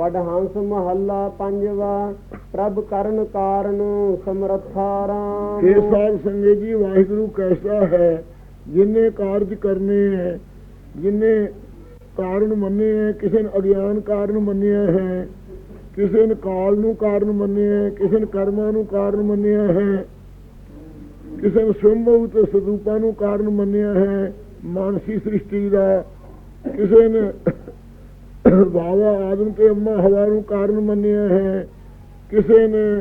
ਵਡ ਮਹੱਲਾ ਪੰਜਵਾ, ਪ੍ਰਭ ਕਰਨ ਕਾਰਨ ਸਮਰੱਥਾ ਰਾਮ। ਇਹ ਸਾਧ ਸੰਗਤ ਜੀ, ਵਾਹਿਗੁਰੂ ਕੈਸਾ ਹੈ, ਜਿਨੇ ਕਾਰਜ ਕਰਨੇ ਹੈ, ਜਿਨੇ ਕਾਰਨ ਮੰਨੇ ਹੈ, ਕਿਸੇ ਨੇ ਅਗਿਆਨ ਕਾਰਨ ਮੰਨਿਆ ਹੈ, ਕਿਸੇ ਨੇ ਕਾਲ ਨੂੰ ਕਾਰਨ ਮੰਨਿਆ ਹੈ, ਕਿਸੇ ਨੇ ਕਰਮਾਂ ਨੂੰ ਕਾਰਨ ਮੰਨਿਆ ਹੈ, ਕਿਸੇ ਨੇ ਸੰਭਵ ਤੇ ਸਰੂਪਾਂ ਨੂੰ ਕਾਰਨ ਮੰਨਿਆ ਹੈ, ਮਾਨਸੀ ਸ੍ਰਿਸ਼ਟੀ ਦਾ, ਕਿਸੇ ਨੇ ਬਾਵਾ ਆਦਮ ਤੇ ਅੰਮਾ ਹਵਾ ਨੂੰ ਕਾਰਨ ਮੰਨਿਆ ਹੈ। ਕਿਸੇ ਨੇ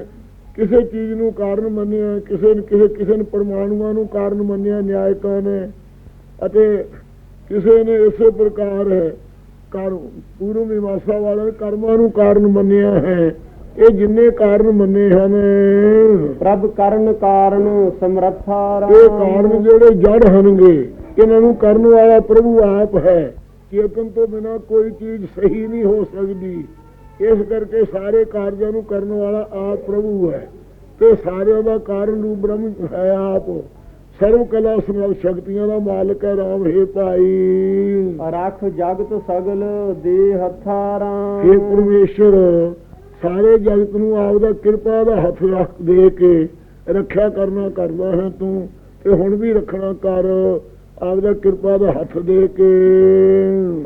ਕਿਸੇ ਚੀਜ਼ ਨੂੰ ਕਾਰਨ ਮੰਨਿਆ ਕਿਸੇ ਨੇ ਕਿਸੇ ਕਿਸੇ ਨੇ ਪਰਮਾਣੂਆਂ ਨੂੰ ਕਾਰਨ ਮੰਨਿਆ ਨਿਆਇਕਾਂ ਨੇ। ਅਤੇ ਕਿਸੇ ਨੇ ਇਸੇ ਪ੍ਰਕਾਰ ਹੈ ਕਰ ਪੂਰਵ ਮੀਮਾਂਸਾ ਵਾਲਿਆਂ ਨੇ ਕਰਮਾਂ ਨੂੰ ਕਾਰਨ ਮੰਨਿਆ ਹੈ। ਇਹ ਜਿੰਨੇ ਕਾਰਨ ਮੰਨੇ ਹਨ। ਪ੍ਰਭ ਕਰਨ ਕਾਰਨ ਸਮਰੱਥਾ ਰਾਮ। ਇਹ ਕਾਰਨ ਜਿਹੜੇ ਜੜ ਹਨਗੇ ਇਹਨਾਂ ਨੂੰ ਕਰਨ ਵਾਲਾ ਪ੍ਰਭੂ ਆਪ ਹੈ। ਚੇਤਨ ਤੋਂ ਬਿਨਾ ਕੋਈ ਚੀਜ਼ ਸਹੀ ਨਹੀਂ ਹੋ ਸਕਦੀ। ਇਸ ਕਰਕੇ ਸਾਰੇ ਕਾਰਜਾਂ ਨੂੰ ਕਰਨ ਵਾਲਾ ਆਪ ਪ੍ਰਭੂ ਹੈ ਤੇ ਸਾਰਿਆਂ ਦਾ ਕਾਰਨ ਰੂਪ ਬ੍ਰਹਮ ਹੈ ਆਪ। ਸਰਵ ਕਲਾ ਸਮਰੱਥ ਸ਼ਕਤੀਆਂ ਦਾ ਮਾਲਕ ਹੈ ਰਾਮ ਹੈ ਭਾਈ। ਰਖ ਜਗਤ ਸਗਲ ਦੇ ਹੱਥਾ ਰਾਮ हे ਪਰਮੇਸ਼ਰ ਸਾਰੇ ਜਗਤ ਨੂੰ ਆਪ ਦਾ ਕਿਰਪਾ ਦਾ ਹੱਥ ਰੱਖ ਦੇ ਕੇ ਰੱਖਿਆ ਕਰਨਾ ਕਰਦਾ ਹੈ ਤੂੰ ਤੇ ਹੁਣ ਵੀ ਰੱਖਣਾ ਕਰ ਆਪ ਦਾ ਕਿਰਪਾ ਦਾ ਹੱਥ ਦੇ ਕੇ।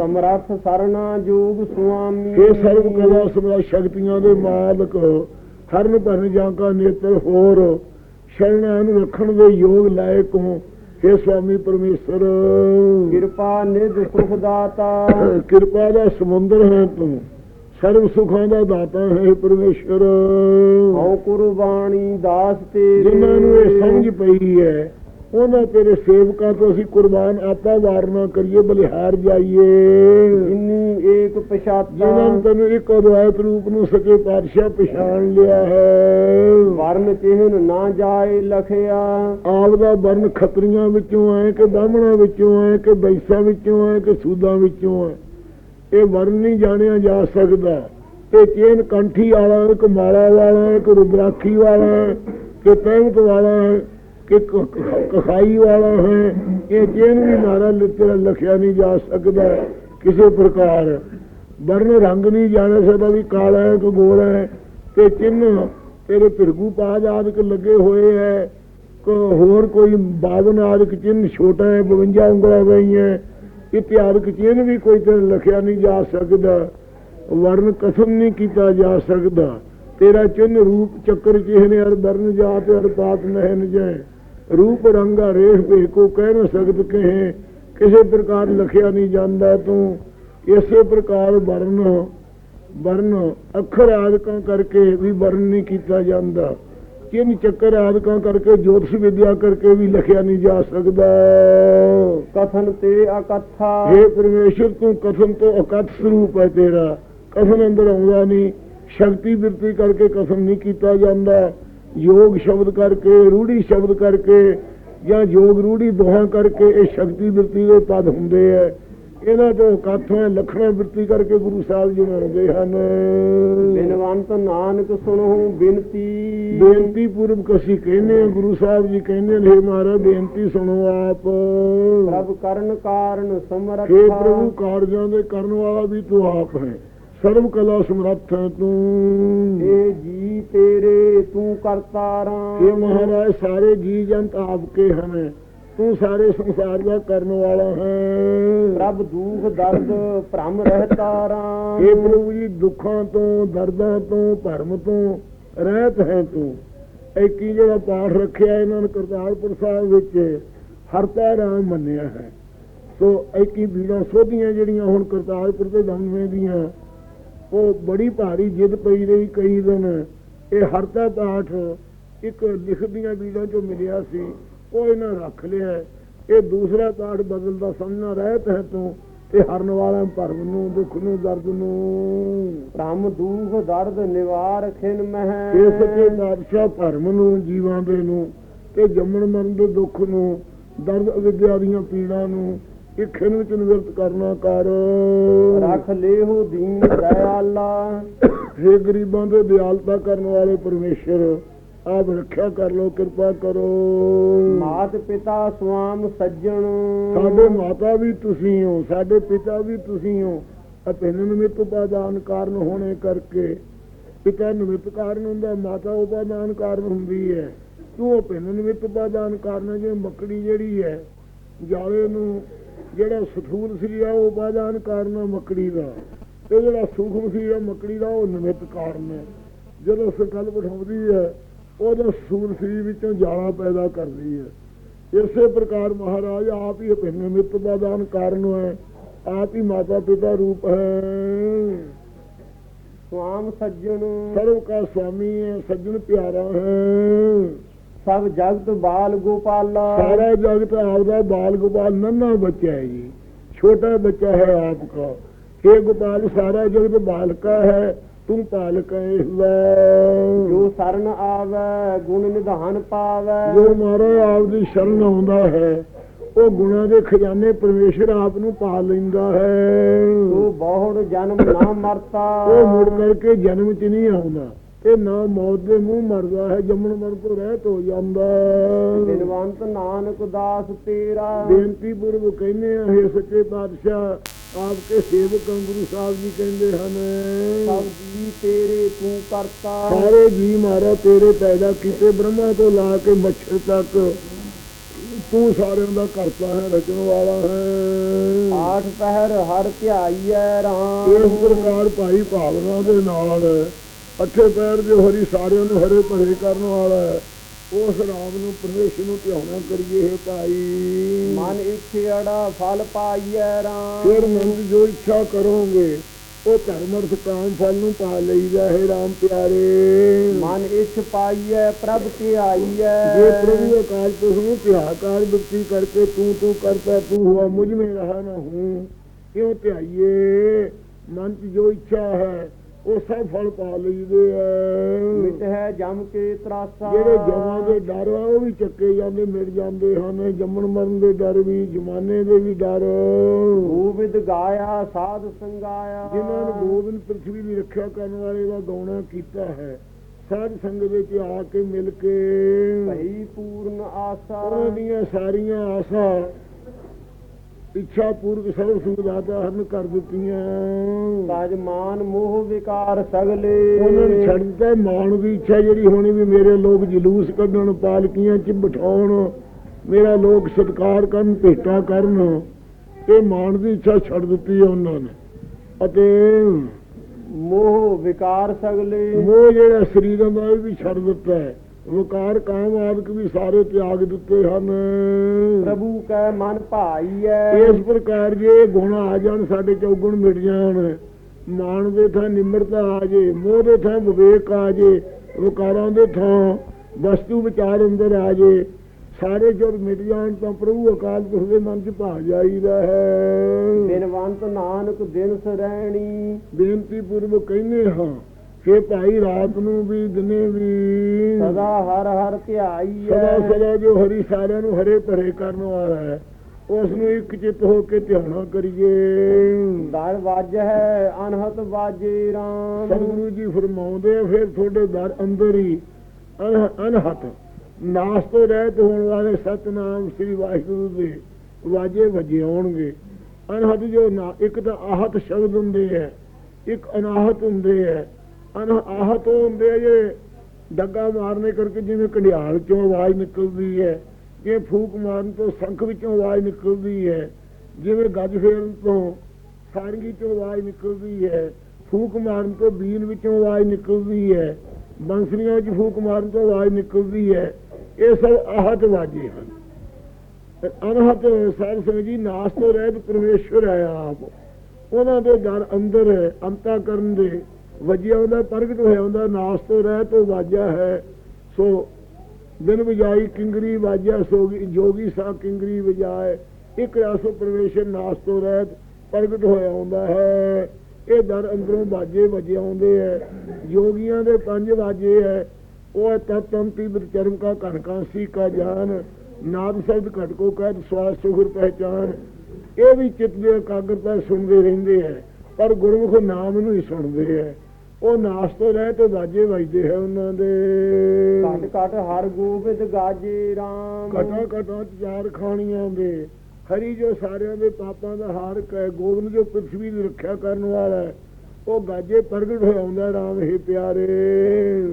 ਸਮਰੱਥ ਸਰਣਾ ਜੋਗ ਸੁਆਮੀ। हे ਸਰਵ ਕਲਾ ਸਮਰੱਥ ਸ਼ਕਤੀਆਂ ਦੇ ਮਾਲਕ ਹਰਨ ਭਰਨ ਜਾਂ ਕਾ ਨੇਤਰ ਹੋਰ ਸ਼ਰਣਾ ਨੂੰ ਰੱਖਣ ਦੇ ਯੋਗ ਲਾਇਕ ਹੋ। हे ਸੁਆਮੀ ਪਰਮੇਸ਼ਰ ਕਿਰਪਾ ਨਿਧ ਸੁਖ ਦਾਤਾ ਕਿਰਪਾ ਦਾ ਸਮੁੰਦਰ ਹੈ ਤੂੰ ਸਰਵ ਸੁਖਾਂ ਦਾ ਦਾਤਾ ਹੈ ਪਰਮੇਸ਼ਰ ਹਉ ਕੁਰਬਾਨੀ ਦਾਸ ਤੇਰੇ। ਜਿਨ੍ਹਾਂ ਨੂੰ ਇਹ ਸਮਝ ਪਈ ਹੈ ਉਹਨਾਂ ਤੇਰੇ ਸੇਵਕਾਂ ਤੋਂ ਅਸੀਂ ਕੁਰਬਾਨ ਆਪਾ ਵਾਰਨਾ ਕਰੀਏ ਬਲਿਹਾਰ ਜਾਈਏ। ਜਿਨੀ ਏਕ ਪਛਾਤਾ ਨੂੰ ਤੈਨੂੰ ਇੱਕ ਅਦਵੈਤ ਰੂਪ ਨੂੰ ਸਕੇ ਪਾਤਸ਼ਾਹ ਪਛਾਣ ਲਿਆ ਹੈ। ਵਰਨ ਚਿਹਨ ਨਾ ਜਾਏ ਲਖਿਆ। ਆਪ ਦਾ ਵਰਨ ਖੱਤਰੀਆਂ ਵਿੱਚੋਂ ਹੈ ਕਿ ਬਾਹਮਣਾਂ ਵਿੱਚੋਂ ਹੈ ਕਿ ਬੈਸਾਂ ਵਿੱਚੋਂ ਹੈ ਕਿ ਸੂਦਾਂ ਵਿੱਚੋਂ ਹੈ ਇਹ ਵਰਨ ਨਹੀਂ ਜਾਣਿਆ ਜਾ ਸਕਦਾ। ਤੇ ਚੇਨ ਕੰਠੀ ਵਾਲਾ ਹੈ ਕਿ ਮਾਲਾ ਵਾਲਾ ਹੈ ਕਿ ਰੁਦਰਾਖੀ ਵਾਲਾ ਕਿ ਤਹਿਮਤ ਵਾਲਾ ਹੈ ਕਿ ਕਖਾਈ ਵਾਲਾ ਹੈ, ਇਹ ਚੇਨ ਵੀ ਮਾਰਾ ਲਿਖਿਆ ਲਿਖਿਆ ਨਹੀਂ ਜਾ ਸਕਦਾ ਕਿਸੇ ਪ੍ਰਕਾਰ। ਵਰਨ ਰੰਗ ਨਹੀਂ ਜਾਣ ਸਕਦਾ ਵੀ ਕਾਲਾ ਹੈ ਕਿ ਗੋਰਾ ਹੈ, ਤੇ ਚਿੰਨ੍ਹ ਤੇਰੇ ਭਿਰਗੂ ਪਾਜ ਆਦਿਕ ਲੱਗੇ ਹੋਏ ਹੈ। ਕੋ ਹੋਰ ਕੋਈ 52 ਆਦਿਕ ਚਿੰਨ੍ਹ ਛੋਟਾ ਹੈ 52 ਉਂਗਲਾਂ ਗਈਆਂ ਇਤਿਹਾਦਿਕ ਚਿੰਨ੍ਹ ਵੀ ਕੋਈ ਤੇ ਲਿਖਿਆ ਨਹੀਂ ਜਾ ਸਕਦਾ। ਵਰਨ ਕਸਮ ਨਹੀਂ ਕੀਤਾ ਜਾ ਸਕਦਾ। ਤੇਰਾ ਚਿੰਨ੍ਹ ਰੂਪ ਚੱਕਰ ਚਿਹਨੇ ਅਰ ਵਰਨ ਜਾਤ ਅਰ ਪਾਤ ਨਹਿਨ ਜੈ ਰੂਪ ਰੰਗਾ ਰੇਖ ਭੇ ਕੋ ਕਹਿ ਨਾ ਸਕਤ ਕਹੇ ਕਿਸੇ ਪ੍ਰਕਾਰ ਲਿਖਿਆ ਨਹੀਂ ਜਾਂਦਾ ਤੂੰ। ਇਸੇ ਪ੍ਰਕਾਰ ਵਰਨ ਵਰਨ ਅੱਖਰ ਆਦਿਕਾਂ ਕਰਕੇ ਵੀ ਵਰਨ ਨਹੀਂ ਕੀਤਾ ਜਾਂਦਾ। ਚਿੰਨ ਚੱਕਰ ਆਦਿਕਾਂ ਕਰਕੇ ਜੋਤਿਸ਼ ਵਿਦਿਆ ਕਰਕੇ ਵੀ ਲਿਖਿਆ ਨਹੀਂ ਜਾ ਸਕਦਾ। ਕਥਨ ਤੇ ਅਕਥਾ। हे ਪਰਮੇਸ਼ਰ ਤੂੰ ਕਥਨ ਤੋਂ ਅਕਥ ਸਰੂਪ ਹੈ ਤੇਰਾ। ਕਥਨ ਅੰਦਰ ਆਉਂਦਾ ਨਹੀਂ। ਸ਼ਕਤੀ ਬਿਰਤੀ ਕਰਕੇ ਕਥਨ ਨਹੀਂ ਕੀਤਾ ਜਾਂਦਾ। ਯੋਗ ਸ਼ਬਦ ਕਰਕੇ ਰੂੜੀ ਸ਼ਬਦ ਕਰਕੇ ਜਾਂ ਯੋਗ ਰੂੜੀ ਦੋਹਾਂ ਕਰਕੇ ਇਹ ਸ਼ਕਤੀ ਬਿਰਤੀ ਦੇ ਪਦ ਹੁੰਦੇ ਐ ਇਹਨਾਂ ਤੋਂ ਕਥਾਂ ਲਖਣਾ ਬਿਰਤੀ ਕਰਕੇ ਗੁਰੂ ਸਾਹਿਬ ਜੀ ਬਣਦੇ ਹਨ। ਬਿਨਵੰਤ ਨਾਨਕ ਸੁਣੋ ਬਿਨਤੀ। ਬੇਨਤੀ ਪੂਰਵਕ ਅਸੀਂ ਕਹਿੰਦੇ ਹਾਂ ਗੁਰੂ ਸਾਹਿਬ ਜੀ ਕਹਿੰਦੇ ਨੇ "ਹੇ ਮਹਾਰਾਜ ਬੇਨਤੀ ਸੁਣੋ ਆਪ। ਪ੍ਰਭ ਕਰਨ ਕਾਰਨ ਸਮਰੱਥਾ। ਪ੍ਰਭੂ ਕਾਰਜਾਂ ਦੇ ਕਰਨ ਵਾਲਾ ਵੀ ਤੂੰ ਆਪ ਹੈ। ਸਰਵ ਕਲਾ ਸਮਰੱਥ ਹੈ ਤੂੰ। ਏ ਜੀ ਤੇਰੇ ਤੂੰ ਕਰਤਾ ਰਾਮ। ਮਹਾਰਾਜ ਸਾਰੇ ਜੀ ਜੰਤ ਆਪਕੇ ਹਨ ਤੂੰ ਸਾਰੇ ਸੰਸਾਰ ਦਾ ਕਰਨ ਵਾਲਾ ਹੈ। ਪ੍ਰਭ ਦੁਖ ਦਰਦ ਭ੍ਰਮ ਰਹਿਤਾ ਰਾਮ। हे ਪ੍ਰਭੂ ਜੀ ਦੁੱਖਾਂ ਤੋਂ ਦਰਦਾਂ ਤੋਂ ਭਰਮ ਤੋਂ ਰਹਿਤ ਹੈ ਤੂੰ। ਇੱਕ ਹੀ ਜਿਹੜਾ ਪਾਠ ਰੱਖਿਆ ਇਹਨਾਂ ਨੇ ਕਰਤਾਰਪੁਰ ਸਾਹਿਬ ਵਿੱਚ ਹਰਤਾ ਰਾਮ ਮੰਨਿਆ ਹੈ। ਸੋ ਇੱਕ ਹੀ ਬੀੜਾਂ ਸੋਧੀਆਂ ਜਿਹੜੀਆਂ ਹੁਣ ਕਰਤਾਰਪੁਰ ਦੇ ਦਮਵੇਂ ਦੀਆਂ ਉਹ ਬੜੀ ਭਾਰੀ ਜਿੱਦ ਪਈ ਰਹੀ ਕਈ ਦਿਨ। ਇਹ ਹਰਤਾ ਪਾਠ ਇੱਕ ਲਿਖਦੀਆਂ ਬੀੜਾਂ ਚੋਂ ਮਿਲਿਆ ਸੀ। ਉਹ ਇਹਨਾਂ ਰੱਖ ਲਿਆ। ਇਹ ਦੂਸਰਾ ਪਾਠ ਬਦਲਦਾ ਸਮਝਣਾ ਰਹਿਤ ਹੈ ਤੂੰ ਤੇ ਹਰਨ ਵਾਲਾ ਭਰਮ ਨੂੰ ਦੁੱਖ ਨੂੰ ਦਰਦ ਨੂੰ। ਭ੍ਰਮ ਦੁਖ ਦਰਦ ਨਿਵਾਰ ਖਿਨ ਮਹਿ। ਇਹ ਸੱਚੇ ਬਾਦਸ਼ਾਹ ਭਰਮ ਨੂੰ ਜੀਵਾਂ ਦੇ ਨੂੰ ਤੇ ਜੰਮਣ ਮਰਨ ਦੇ ਦੁੱਖ ਨੂੰ ਦਰਦ ਅਵਿਦਿਆ ਦੀਆਂ ਪੀੜਾਂ ਨੂੰ ਇਹ ਖਿਨ ਵਿੱਚ ਨਿਵਰਤ ਕਰਨਾ ਕਰ। ਰਖ ਲੇਹੁ ਦੀਨ ਦਇਆਲਾ। हे ਗਰੀਬਾਂ ਦੇ ਦਿਆਲਤਾ ਕਰਨ ਵਾਲੇ ਪਰਮੇਸ਼ਰ ਆਪ ਰੱਖਿਆ ਕਰ ਲੋ ਕਿਰਪਾ ਕਰੋ। ਮਾਤ ਪਿਤਾ ਸਵਾਮ ਸੱਜਣ। ਸਾਡੇ ਮਾਤਾ ਵੀ ਤੁਸੀਂ ਹੋ ਸਾਡੇ ਪਿਤਾ ਵੀ ਤੁਸੀਂ ਹੋ ਅਪਿੰਨ ਨਿਮਿਤ ਉਪਾਦਾਨ ਕਾਰਨ ਹੋਣੇ ਕਰਕੇ ਪਿਤਾ ਨਿਮਿਤ ਕਾਰਨ ਹੁੰਦਾ ਮਾਤਾ ਉਪਾਦਾਨ ਕਾਰਨ ਹੁੰਦੀ ਹੈ। ਤੂੰ ਅਪਿੰਨ ਨਿਮਿਤ ਉਪਾਦਾਨ ਕਾਰਨ ਜਿਵੇਂ ਮੱਕੜੀ ਜਿਹੜੀ ਹੈ ਜਾਲੇ ਨੂੰ ਜਿਹੜਾ ਸਥੂਲ ਆ ਉਹ ਉਪਾਦਾਨ ਕਾਰਨ ਮੱਕੜੀ ਦਾ। ਤੇ ਜਿਹੜਾ ਸੂਖਮ ਆ ਮੱਕੜੀ ਦਾ ਉਹ ਨਿਮਿਤ ਕਾਰਨ ਹੈ ਜਦੋਂ ਸੰਕਲਪ ਉਠਾਉਂਦੀ ਹੈ ਉਹਦਾ ਸੂਲ ਸ੍ਰੀ ਵਿੱਚੋਂ ਜਾਲਾ ਪੈਦਾ ਕਰਦੀ ਹੈ ਇਸੇ ਪ੍ਰਕਾਰ ਮਹਾਰਾਜ ਆਪ ਹੀ ਅਭਿੰਨ ਨਿਮਿਤ ਉਪਾਦਾਨ ਕਾਰਨ ਹੈ ਆਪ ਹੀ ਮਾਤਾ ਪਿਤਾ ਰੂਪ ਹੈ। ਸੁਆਮ ਸੱਜਣ। ਸਰਵ ਕਾ ਸੁਆਮੀ ਹੈ ਸੱਜਣ ਪਿਆਰਾ ਹੈ। ਸਭ ਜਗਤ ਬਾਲ ਗੋਪਾਲਾ। ਸਾਰਾ ਜਗਤ ਆਪਦਾ ਬਾਲ ਗੋਪਾਲ ਨੰਨਾ ਬੱਚਾ ਹੈ ਜੀ। ਛੋਟਾ ਬੱਚਾ ਹੈ ਆਪਕਾ हे ਗੋਪਾਲ ਸਾਰਾ ਜਗਤ ਬਾਲਕਾ ਹੈ ਤੂੰ ਪਾਲਕ ਹੈ ਇਸ ਦਾ। ਜੋ ਸਰਨ ਆਵੈ ਗੁਣ ਨਿਧਾਨ ਪਾਵੈ। ਜੋ ਮਹਾਰਾਜ ਆਪ ਦੀ ਸ਼ਰਨ ਆਉਂਦਾ ਹੈ ਉਹ ਗੁਣਾਂ ਦੇ ਖਜ਼ਾਨੇ ਪਰਮੇਸ਼ਰ ਆਪ ਨੂੰ ਪਾ ਲੈਂਦਾ ਹੈ। ਤੂੰ ਬਹੁੜ ਜਨਮ ਨਾ ਮਰਤਾ। ਉਹ ਮੁੜ ਕਰਕੇ ਜਨਮ ਚ ਨਹੀਂ ਆਉਂਦਾ। ਇਹ ਨਾ ਮੌਤ ਦੇ ਮੂੰਹ ਮਰਦਾ ਹੈ ਜੰਮਣ ਮਰਨ ਤੋਂ ਰਹਿਤ ਹੋ ਜਾਂਦਾ ਹੈ। ਬਿਨਵੰਤ ਨਾਨਕ ਦਾਸ ਤੇਰਾ। ਬੇਨਤੀ ਪੂਰਵ ਕਹਿੰਦੇ ਆ ਹੈ ਸੱਚੇ ਪਾਤਸ਼ਾਹ ਆਪਕੇ ਸੇਵਕ ਗੁਰੂ ਸਾਹਿਬ ਜੀ ਕਹਿੰਦੇ ਹਨ। ਸਭ ਜੀ ਤੇਰੇ ਤੂੰ ਕਰਤਾ। ਸਾਰੇ ਜੀ ਮਾਰਾ ਤੇਰੇ ਪੈਦਾ ਕੀਤੇ ਬ੍ਰਹਮਾ ਤੋਂ ਲਾ ਕੇ ਮੱਛਰ ਤੱਕ ਤੂੰ ਸਾਰਿਆਂ ਦਾ ਕਰਤਾ ਹੈ ਰਚਣ ਵਾਲਾ ਹੈ। ਆਠ ਪਹਿਰ ਹਰ ਧਿਆਈਐ ਇਸ ਰਾਮ। ਪ੍ਰਕਾਰ ਭਾਈ ਭਾਵਨਾ ਦੇ ਨਾਲ ਅੱਠੇ ਪੈਰ ਜੋ ਹਰੀ ਸਾਰਿਆਂ ਨੂੰ ਹਰੇ ਭਰੇ ਕਰਨ ਵਾਲਾ ਹੈ। ਉਸ ਰਾਮ ਨੂੰ ਪਰਮੇਸ਼ਰ ਨੂੰ ਧਿਆਉਣਾ ਕਰੀਏ ਹੈ ਭਾਈ। ਮਨ ਇਛੜਾ ਫਲ ਪਾਈਐ ਰਾਮ। ਫਿਰ ਮਨ ਜੋ ਇੱਛਾ ਕਰੋਗੇ ਉਹ ਧਰਮ ਅਰਥ ਕਾਮ ਫਲ ਨੂੰ ਪਾ ਲਈਦਾ ਹੈ RAM ਪਿਆਰੇ। ਮਨ ਇਛ ਪਾਈਐ ਪ੍ਰਭ ਤੇ ਆਈਐ ਜੇ ਪ੍ਰਭੂ ਅਕਾਲ ਪੁਰਖ ਨੂੰ ਧਿਆਕਾਰ ਬਿਰਤੀ ਕਰਕੇ ਤੂੰ ਤੂੰ ਕਰਤਾ ਤੂੰ ਹੁਆ ਮੁਝ ਮੇ ਰਹਾ ਨਾ ਹੂੰ ਕਿਉਂ ਧਿਆਈਏ? ਮਨ ਜੋ ਇੱਛਾ ਹੈ ਉਹ ਸਭ ਫਲ ਪਾ ਲਈਦੇ ਮਿਟ ਆ ਹੈ ਜਮ ਕੇ ਤਰਾਸਾ। ਜਿਹੜੇ ਜਮਾਂ ਦੇ ਡਰ ਆ ਉਹ ਵੀ ਚੱਕੇ ਜਾਂਦੇ ਮਿਟ ਜਾਂਦੇ ਹਨ। ਜੰਮਣ ਮਰਨ ਦੇ ਡਰ ਵੀ ਜਮਾਨੇ ਦੇ ਵੀ ਡਰ। ਗੋਬਿੰਦ ਗਾਇਆ ਸਾਧ ਸੰਗਾਇਆ। ਜਿਨ੍ਹਾਂ ਨੂੰ ਗੋਬਿੰਦ ਪ੍ਰਿਥਵੀ ਦੀ ਰੱਖਿਆ ਕਰਨ ਵਾਲੇ ਦਾ ਗਾਉਣਾ ਕੀਤਾ ਹੈ ਸਾਧ ਸੰਗਤ ਵਿੱਚ ਆ ਕੇ ਮਿਲ ਕੇ ਭਈ ਪੂਰਨ ਆਸਾ। ਉਹਨਾਂ ਦੀਆਂ ਸਾਰੀਆਂ ਆਸਾਂ ਇੱਛਾ ਪੂਰਕ ਸਰਵ ਸੁਖ ਦਾਤਾ ਹਨ ਕਰ ਦਿੱਤੀਆਂ। ਤਾਜ ਮਾਨ ਮੋਹ ਵਿਕਾਰ ਸਗਲੇ। ਉਹਨਾਂ ਨੇ ਛੱਡ ਦਿੱਤਾ ਮਾਣ ਦੀ ਇੱਛਾ ਜਿਹੜੀ ਹੋਣੀ ਵੀ ਮੇਰੇ ਲੋਕ ਜਲੂਸ ਕੱਢਣ ਪਾਲਕੀਆਂ 'ਚ ਬਿਠਾਉਣ ਮੇਰਾ ਲੋਕ ਸਤਕਾਰ ਕਰਨ ਭੇਟਾ ਕਰਨ ਇਹ ਮਾਣ ਦੀ ਇੱਛਾ ਛੱਡ ਦਿੱਤੀ ਹੈ ਉਹਨਾਂ ਨੇ। ਅਤੇ ਮੋਹ ਵਿਕਾਰ ਸਗਲੇ। ਉਹ ਜਿਹੜਾ ਸਰੀਰਾਂ ਦਾ ਵੀ ਛੱਡ ਦਿੱਤਾ ਹੈ। ਵਕਾਰ ਕਾਮ ਆਦਿਕ ਵੀ ਸਾਰੇ ਤਿਆਗ ਦਿੱਤੇ ਹਨ। ਪ੍ਰਭੂ ਕੈ ਮਨ ਭਾਈਐ। ਇਸ ਪ੍ਰਕਾਰ ਜੇ ਗੁਣ ਆ ਜਾਣ ਸਾਡੇ ਚੌਗੁਣ ਮਿਟ ਜਾਣ। ਮਾਣ ਦੇ ਥਾਂ ਨਿਮਰਤਾ ਆ ਜੇ ਮੋਹ ਦੇ ਥਾਂ ਵਿਵੇਕ ਆ ਜੇ ਵਿਕਾਰਾਂ ਦੇ ਥਾਂ ਵਸਤੂ ਵਿਚਾਰ ਅੰਦਰ ਆ ਜੇ ਸਾਰੇ ਜਦ ਮਿਟ ਜਾਣ ਤਾਂ ਪ੍ਰਭੂ ਅਕਾਲ ਪੁਰਖ ਦੇ ਮਨ 'ਚ ਭਾ ਜਾਈਦਾ ਹੈ। ਦਿਨਵੰਤ ਨਾਨਕ ਦਿਨ ਸਰੈਣੀ ਬੇਨਤੀ ਪੂਰਵਕ ਕਹਿੰਦੇ ਹਾਂ ਕਿ ਭਾਈ ਰਾਤ ਨੂੰ ਵੀ ਦਿਨੇ ਵੀ ਸਦਾ ਹਰ ਹਰ ਧਿਆਈਐ ਸਦਾ ਸਦਾ ਜੋ ਹਰੀ ਸਾਰਿਆਂ ਨੂੰ ਹਰੇ ਭਰੇ ਕਰਨ ਵਾਲਾ ਹੈ ਉਸ ਨੂੰ ਇੱਕ ਚਿੱਤ ਹੋ ਕੇ ਧਿਆਨਾ ਕਰੀਏ। ਦਰ ਵੱਜ ਹੈ ਅਨਹਤ ਵਾਜੇ ਰਾਮ। ਸਤਿਗੁਰੂ ਜੀ ਫਰਮਾਉਂਦੇ ਫਿਰ ਤੁਹਾਡੇ ਦਰ ਅੰਦਰ ਹੀ ਅਨ- ਅਨਹਤ ਨਾਸ ਤੋਂ ਰਹਿਤ ਹੋਣ ਵਾਲੇ ਸਤਨਾਮ ਸ੍ਰੀ ਵਾਹਿਗੁਰੂ ਦੇ ਵਾਜੇ ਵਜੇ ਆਉਣਗੇ। ਅਨਹਤ ਜੋ ਨਾ ਇੱਕ ਤਾਂ ਆਹਤ ਸ਼ਬਦ ਹੁੰਦੇ ਹੈ ਇੱਕ ਅਨਾਹਤ ਹੁੰਦੇ ਹੈ ਅਨ ਹੁੰਦੇ ਜੇ ਡੱਗਾ ਮਾਰਨੇ ਕਰਕੇ ਜਿਵੇਂ ਕੰਡਿਆਲ ਚੋਂ ਆਵਾਜ਼ ਨਿਕਲਦੀ ਹੈ ਜਿਵੇਂ ਫੂਕ ਮਾਰਨ ਤੋਂ ਸੰਖ ਵਿੱਚੋਂ ਆਵਾਜ਼ ਨਿਕਲਦੀ ਹੈ, ਜਿਵੇਂ ਗੱਜ ਫੇਰਨ ਤੋਂ ਸਾਰੰਗੀ ਚੋਂ ਆਵਾਜ਼ ਨਿਕਲਦੀ ਹੈ, ਫੂਕ ਮਾਰਨ ਤੋਂ ਬੀਨ ਵਿੱਚੋਂ ਆਵਾਜ਼ ਨਿਕਲਦੀ ਹੈ, ਬੰਸਰੀਆਂ ਵਿੱਚ ਫੂਕ ਮਾਰਨ ਤੋਂ ਆਵਾਜ਼ ਨਿਕਲਦੀ ਹੈ, ਇਹ ਸਭ ਆਹਤ ਵਾਜੇ ਹਨ। ਅਨਹਤ ਸਾਧ ਸੰਗਤ ਜੀ ਨਾਸ ਤੋਂ ਰਹਿਤ ਪਰਮੇਸ਼ਵਰ ਹੈ ਆਪ। ਉਹਨਾਂ ਦੇ ਘਰ ਅੰਦਰ ਹੈ ਅੰਤਾ ਕਰਨ ਦੇ ਵਜਿਆ ਉਹਦਾ ਪ੍ਰਗਟ ਹੋਇਆ ਹੁੰਦਾ ਨਾਸ ਤੋਂ ਰਹਿਤ ਉਹ ਵਾਜਾ ਹੈ। ਸੋ ਦਿਨ ਵਜਾਈ ਕਿੰਗਰੀ ਵਾਜਿਆ, ਸੋਗੀ ਜੋਗੀ ਸਾ ਕਿੰਗਰੀ ਵਜਾਏ। ਇੱਕ ਆਸੋ ਪਰਮੇਸ਼ਰ ਨਾਸ ਤੋਂ ਰਹਿਤ ਪ੍ਰਗਟ ਹੋਇਆ ਹੁੰਦਾ ਹੈ। ਇਹ ਦਰ ਅੰਦਰੋਂ ਵਾਜੇ ਵਜੇ ਆਉਂਦੇ ਹੈ। ਯੋਗੀਆਂ ਦੇ ਪੰਜ ਵਾਜੇ ਹੈ। ਉਹ ਤਤੰ ਤੀਬਰ ਚਰਮ ਕਾ ਕਨਕਾਂਸੀ ਕਾ ਜਾਨ। ਨਾਦ ਸ਼ਬਦ ਘਟ ਕੋ ਕਹਿ ਸਵਾਸ ਸੁਖਰ ਪਹਿਚਾਨ। ਇਹ ਵੀ ਚਿੱਤ ਦੇ ਇਕਾਗਰਤਾ ਸੁਣਦੇ ਰਹਿੰਦੇ ਹੈ। ਪਰ ਗੁਰਮੁਖ ਨਾਮ ਨੂੰ ਹੀ ਸੁਣਦੇ ਹੈ। ਉਹ ਨਾਸ ਤੋਂ ਰਹਿ ਤੇ ਵਾਜੇ ਵੱਜਦੇ ਹੈ ਉਹਨਾਂ ਦੇ। ਘਟ ਘਟ ਹਰ ਗੋਬਿੰਦ ਗਾਜੇ ਰਾਮ। ਕਟਾ ਕਟਾ ਚਾਰ ਖਾਣੀਆਂ ਦੇ। ਹਰੀ ਜੋ ਸਾਰਿਆਂ ਦੇ ਪਾਪਾਂ ਦਾ ਹਾਰਕ ਹੈ ਗੋਬਿੰਦ ਜੋ ਪ੍ਰਿਥਵੀ ਦੀ ਰੱਖਿਆ ਕਰਨ ਵਾਲਾ ਹੈ ਉਹ ਗਾਜੇ ਪ੍ਰਗਟ ਹੁੰਦਾ ਰਾਮ ਹੈ ਪਿਆਰੇ।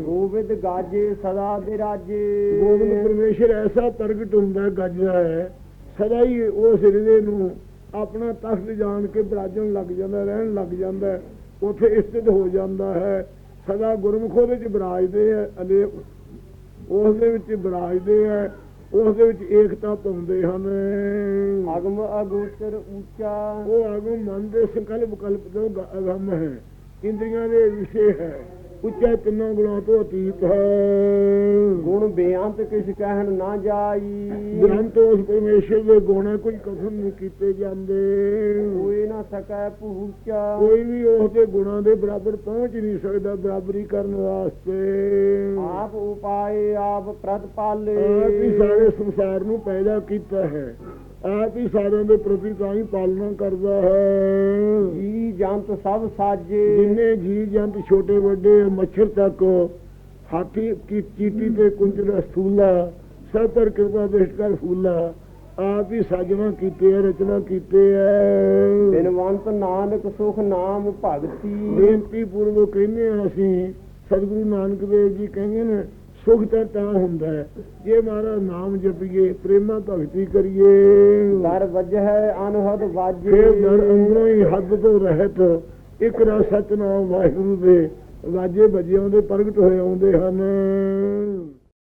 ਗੋਬਿੰਦ ਗਾਜੇ ਸਦਾ ਦੇ ਰਾਜੇ। ਗੋਬਿੰਦ ਪਰਮੇਸ਼ਰ ਐਸਾ ਪ੍ਰਗਟ ਹੁੰਦਾ ਗੱਜਦਾ ਹੈ ਸਦਾ ਹੀ ਉਸ ਹਿਰਦੇ ਨੂੰ ਆਪਣਾ ਤਖਤ ਜਾਣ ਕੇ ਬਰਾਜਣ ਲੱਗ ਜਾਂਦਾ ਰਹਿਣ ਲੱਗ ਜਾਂਦਾ ਹੈ, ਉੱਥੇ ਸਥਿਤ ਹੋ ਜਾਂਦਾ ਹੈ। ਸਦਾ ਗੁਰਮੁਖ ਉਹਦੇ ਚ ਬਰਾਜਦੇ ਹੈ ਅਲੇ ਉਸ ਦੇ ਵਿੱਚ ਬਰਾਜਦੇ ਹੈ ਉਸ ਦੇ ਵਿੱਚ ਏਕਤਾ ਪਾਉਂਦੇ ਹਨ। ਅਗਮ ਅਗੋਚਰ ਉੱਚਾ। ਉਹ ਆਗੂ ਮਨ ਦੇ ਸੰਕਲਪ ਕਲਪ ਤੋਂ ਅਗੰਮ ਹੈ। ਇੰਦਰੀਆਂ ਦੇ ਵਿਸ਼ੇ ਹੈ। ਉੱਚਾ ਤਿੰਨਾਂ ਗੁਣਾਂ ਤੋਂ ਅਤੀਤ ਹੈ। ਗੁਣ ਬੇਅੰਤ ਕਿਛ ਕਹਿਣ ਨਾ ਜਾਈ। ਗ੍ਰੰਥ ਉਸ ਪਰਮੇਸ਼ਰ ਦੇ ਗੁਣ ਕੋਈ ਕਥਨ ਨਹੀਂ ਕੀਤੇ ਜਾਂਦੇ। ਕੋਈ ਨਾ ਸਕੈ ਪਹੁੰਚਾ। ਕੋਈ ਵੀ ਉਸ ਦੇ ਗੁਣਾਂ ਦੇ ਬਰਾਬਰ ਪਹੁੰਚ ਨਹੀਂ ਸਕਦਾ ਬਰਾਬਰੀ ਕਰਨ ਵਾਸਤੇ। ਆਪ ਉਪਾਏ ਆਪ ਪ੍ਰਤਪਾਲੇ। ਆਪ ਹੀ ਸਾਰੇ ਸੰਸਾਰ ਨੂੰ ਪੈਦਾ ਕੀਤਾ ਹੈ। ਆਪ ਹੀ ਸਾਰਿਆਂ ਦੇ ਪ੍ਰਤੀ ਤਾਂ ਹੀ ਪਾਲਣਾ ਕਰਦਾ ਹੈ। ਜੀ ਜੰਤ ਸਭ ਸਾਜੇ। ਜਿੰਨੇ ਜੀ ਜੰਤ ਛੋਟੇ ਵੱਡੇ ਮੱਛਰ ਤੱਕ ਹਾਥੀ ਕੀ ਚੀਟੀ ਤੇ ਕੁੰਜਰਾ ਸਥੂਲਾ ਸਭ ਪਰ ਕਿਰਪਾ ਦ੍ਰਿਸ਼ਟ ਕਰ ਫੂਲਾ ਆਪ ਹੀ ਸਾਜਣਾ ਕੀਤੇ ਹੈ ਰਚਨਾ ਕੀਤੇ ਹੈ ਬਿਨਵੰਤ ਨਾਨਕ ਸੁਖ ਨਾਮ ਭਗਤੀ। ਬੇਨਤੀ ਪੂਰਵਕ ਕਹਿੰਦੇ ਹਾਂ ਅਸੀਂ ਸਤਿਗੁਰੂ ਨਾਨਕ ਦੇਵ ਜੀ ਕਹਿੰਦੇ ਨੇ ਸੁਖ ਤਾਂ ਤਾਂ ਹੁੰਦਾ ਹੈ। ਜੇ ਮਾਰਾ ਨਾਮ ਜਪੀਏ ਪ੍ਰੇਮਾ ਭਗਤੀ ਕਰੀਏ। ਦਰ ਵਜਹਿ ਅਨਹਦ ਵਾਜੇ। ਫਿਰ ਦਰ ਅੰਦਰੋਂ ਹੀ ਹੱਦ ਤੋਂ ਰਹਿਤ। ਇੱਕ ਰਾ ਸਤਨਾਮ ਵਾਹਿਗੁਰੂ ਦੇ ਵਾਜੇ ਵਜੇ ਆਉਂਦੇ ਪ੍ਰਗਟ ਹੋਏ ਆਉਂਦੇ ਹਨ।